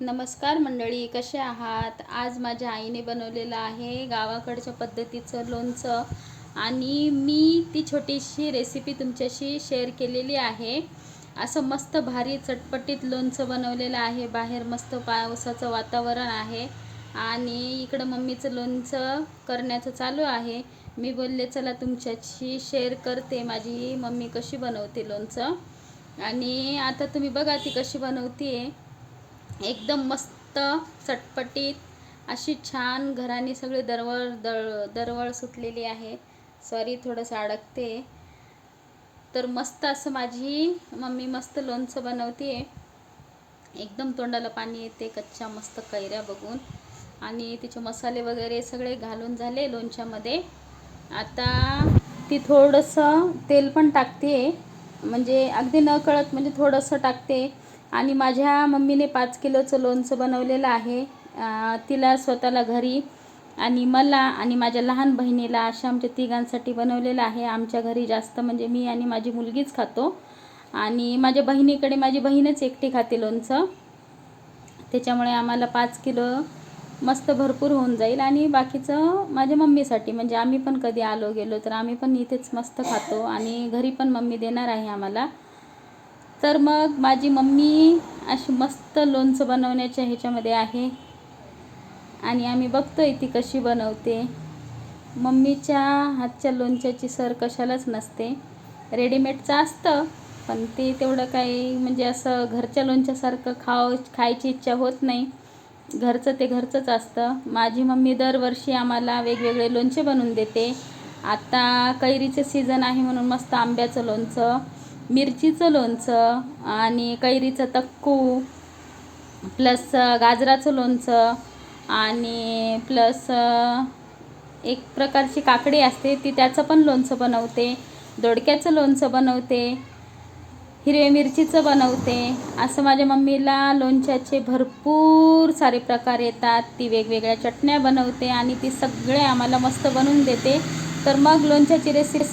नमस्कार मंडळी कसे आहात? आज माझ्या आईने बनवलेलं आहे गावाकडच्या पद्धतीचं लोणचं आणि मी ती छोटीशी रेसिपी तुमच्याशी शेअर केलेली आहे. असं मस्त भारी चटपटीत लोणचं बनवलेलं आहे. बाहेर मस्त पावसाचं वातावरण आहे आणि इकडं मम्मीचं लोणचं करण्याचं चालू आहे. मी बोलले चला तुमच्याशी शेअर करते माझी मम्मी कशी बनवते लोणचं. आणि आता तुम्ही बघा ती कशी बनवते आहे एकदम मस्त चटपटीत अशी छान घराने सगळी दरवळ दळ दरवळ सुटलेली आहे. सॉरी थोडंसं अडकते. तर मस्त असं माझी मम्मी मस्त लोणचं बनवते. एकदम तोंडाला पाणी येते कच्च्या मस्त कैऱ्या बघून. आणि तिचे मसाले वगैरे सगळे घालून झाले लोणच्यामध्ये. आता ती थोडंसं तेल पण टाकते. म्हणजे अगदी न कळत म्हणजे थोडंसं टाकते. आणि माझ्या मम्मीने पाच किलोचं लोणचं बनवलेलं आहे. तिला स्वतःला घरी आणि मला आणि माझ्या लहान बहिणीला अशा आमच्या तिघांसाठी बनवलेलं आहे. आमच्या घरी जास्त म्हणजे मी आणि माझी मुलगीच खातो. आणि माझ्या बहिणीकडे माझी बहीणच एकटी खाते लोणचं. त्याच्यामुळे आम्हाला पाच किलो मस्त भरपूर होऊन जाईल. आणि बाकीचं माझ्या मम्मीसाठी म्हणजे आम्ही पण कधी आलो गेलो तर आम्ही पण इथेच मस्त खातो. आणि घरी पण मम्मी देणार आहे आम्हाला. तर मग माझी मम्मी अशी मस्त लोणचं बनवण्याच्या ह्याच्यामध्ये आहे. आणि आम्ही बघतोय ती कशी बनवते. मम्मीच्या हातच्या लोणच्याची सर कशालाच नसते. रेडीमेडचं असतं पण ते तेवढं काही म्हणजे असं घरच्या लोणच्यासारखं खाव खायची इच्छा होत नाही. घरचं ते घरचंच असतं. माझी मम्मी दरवर्षी आम्हाला वेगवेगळे लोणचे बनवून देते. आता कैरीचं सीझन आहे म्हणून मस्त आंब्याचं लोणचं मिरचीचं लोणचं आणि कैरीचं तक्कू प्लस गाजराचं लोणचं आणि प्लस एक प्रकारची काकडी असते ती त्याचं पण लोणचं बनवते दोडक्याचं लोणचं बनवते हिरव्या मिरचीचं बनवते. असं माझ्या मम्मीला लोणच्याचे भरपूर सारे प्रकार येतात. ती वेगवेगळ्या चटण्या बनवते आणि ती सगळे आम्हाला मस्त बनवून देते. तर मग लोणच्याची रेसिपी